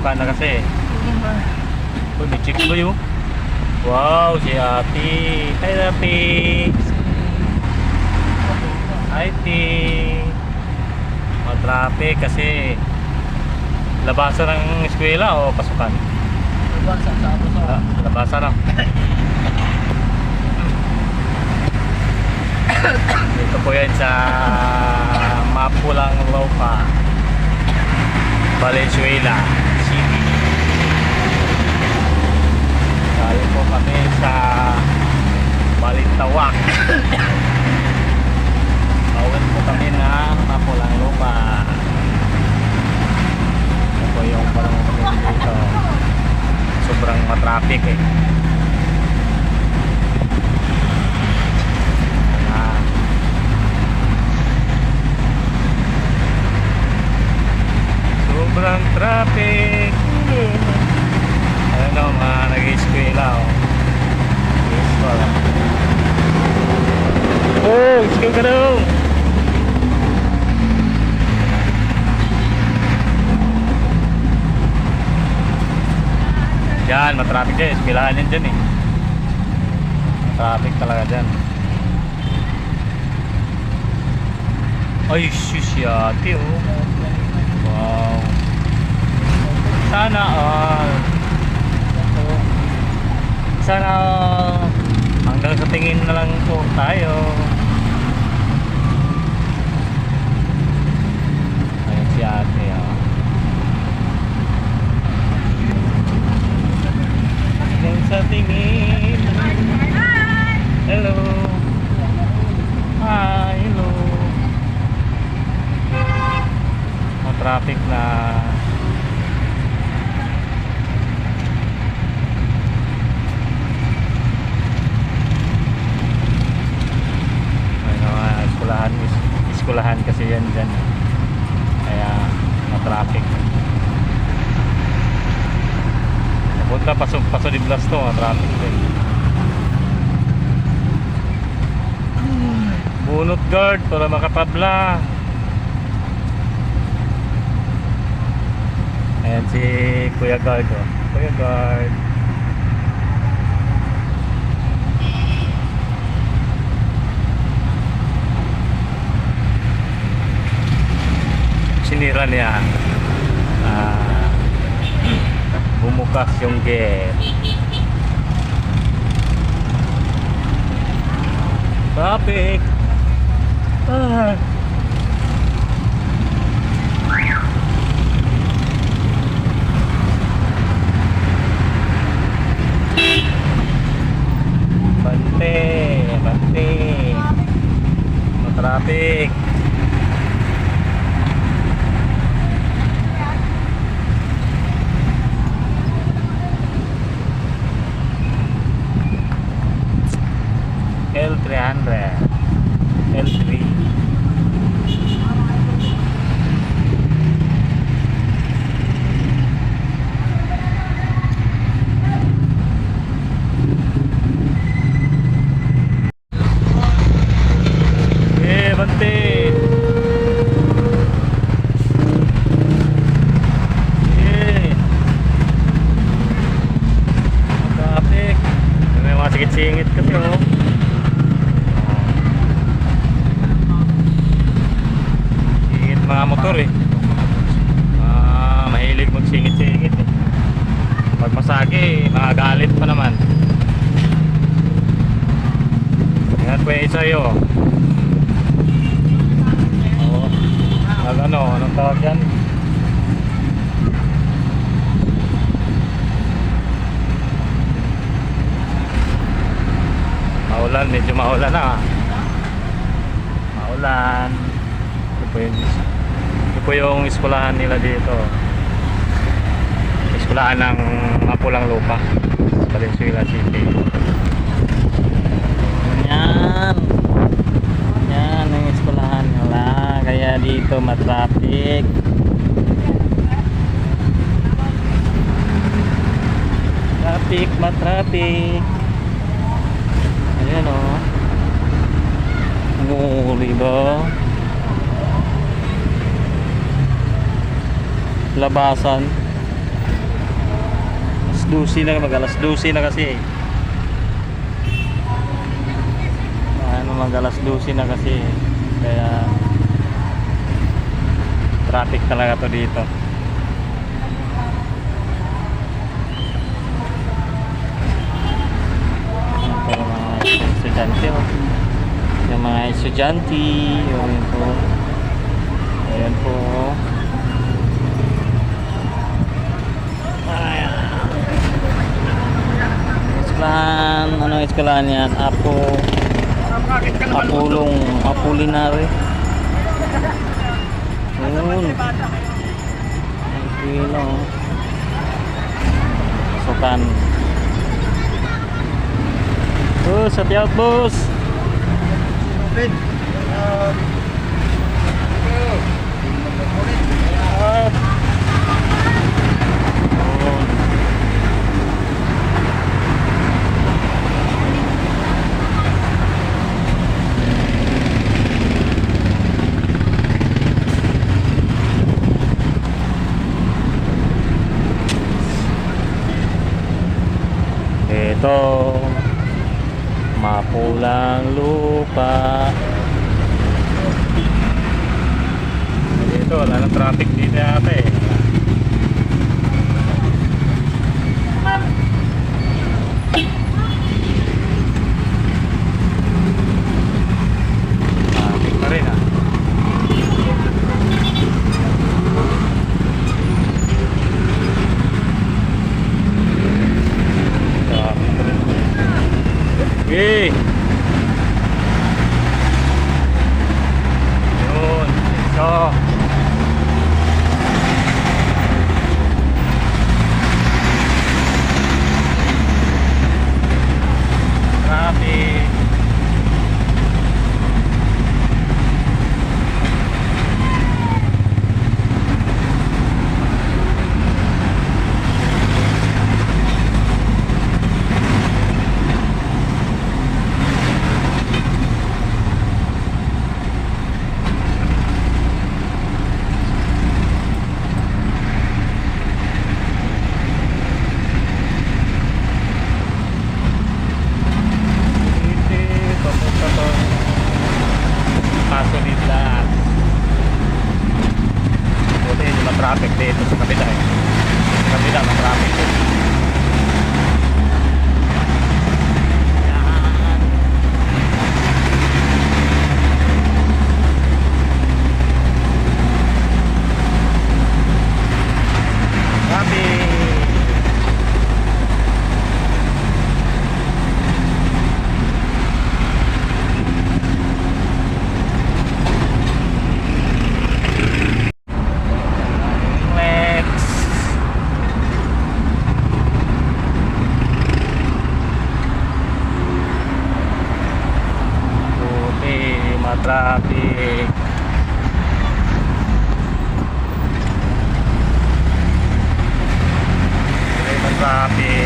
pasukan na kasi. Uy, may chick boy oh. Wow, si ate. Hi, ate. Hi, ate. Matraffic kasi labasan ng eskwela o pasukan? Basa sa ano sa Ah, labasan na. Dito po yan sa Mapulang Lopa Valenzuela City Galing po kami sa Balintawak Bawin po kami ng Mapulang Lopa Ito po yung parang kami dito Matraffic eh Ah. Sobrang traffic. Ayun o, mga nag-eskwela o. Eskwela. Oh, school ka daw. Yan, matraffic dyan. Eskwelahan yan dyan eh. Traffic talaga dyan. Ay, sus yate oh. Wow. Sana all. Sana all. Hanggang sa tingin na lang po tayo. Ayun si ate oh. Hanggang sa tingin. Hello. Hi, hello. Traffic na may mga eskulahan eskulahan kasi yan dyan. Kaya na-traffic. Punta paso paso di blas to traffic din. Bunot guard para makapabla Ayan si Kuya Guard oh. Kuya Guard. Sinira niya. Ah, bumukas yung gate. Traffic. Ah. Matraffic. L300 L3 Eh, bante. Eh. Traffic. May mga singit-singit kasi oh. Singit mga motor eh. Ah, mahilig magsingit-singit eh. Pag masagi, makagalit pa naman. Yan po yung isa yun. Nag ano, anong tawag yan? Maulan, medyo maulan na. Maulan. Ito po yung, ito po yung eskwelahan nila dito. Eskwelahan ng Mapulang Lupa. Valenzuela City. Yan. Yan ang eskwelahan nila. Kaya dito matraffic. Traffic, matraffic. Ayan o. Oh. Umuuli ba? Labasan. 12 na, mag alas 12 na kasi. Ano, mag alas 12 na kasi. Kaya, traffic talaga to dito. Pero mga estudyante, oh. Yung mga estudyante, yun po. Ayan po. Ayan. Eskwelahan, ano eskwelahan yan? Apo, Apulong, Apulinary. Ayun. Ang kilo. Sukan. Boss, hati out boss. Ben. Ito mapulang lupa. Dito wala nang traffic dito yata eh Okay. Ma-traffic dito sa kabila eh. Sa kabila ma-traffic dito. Copy.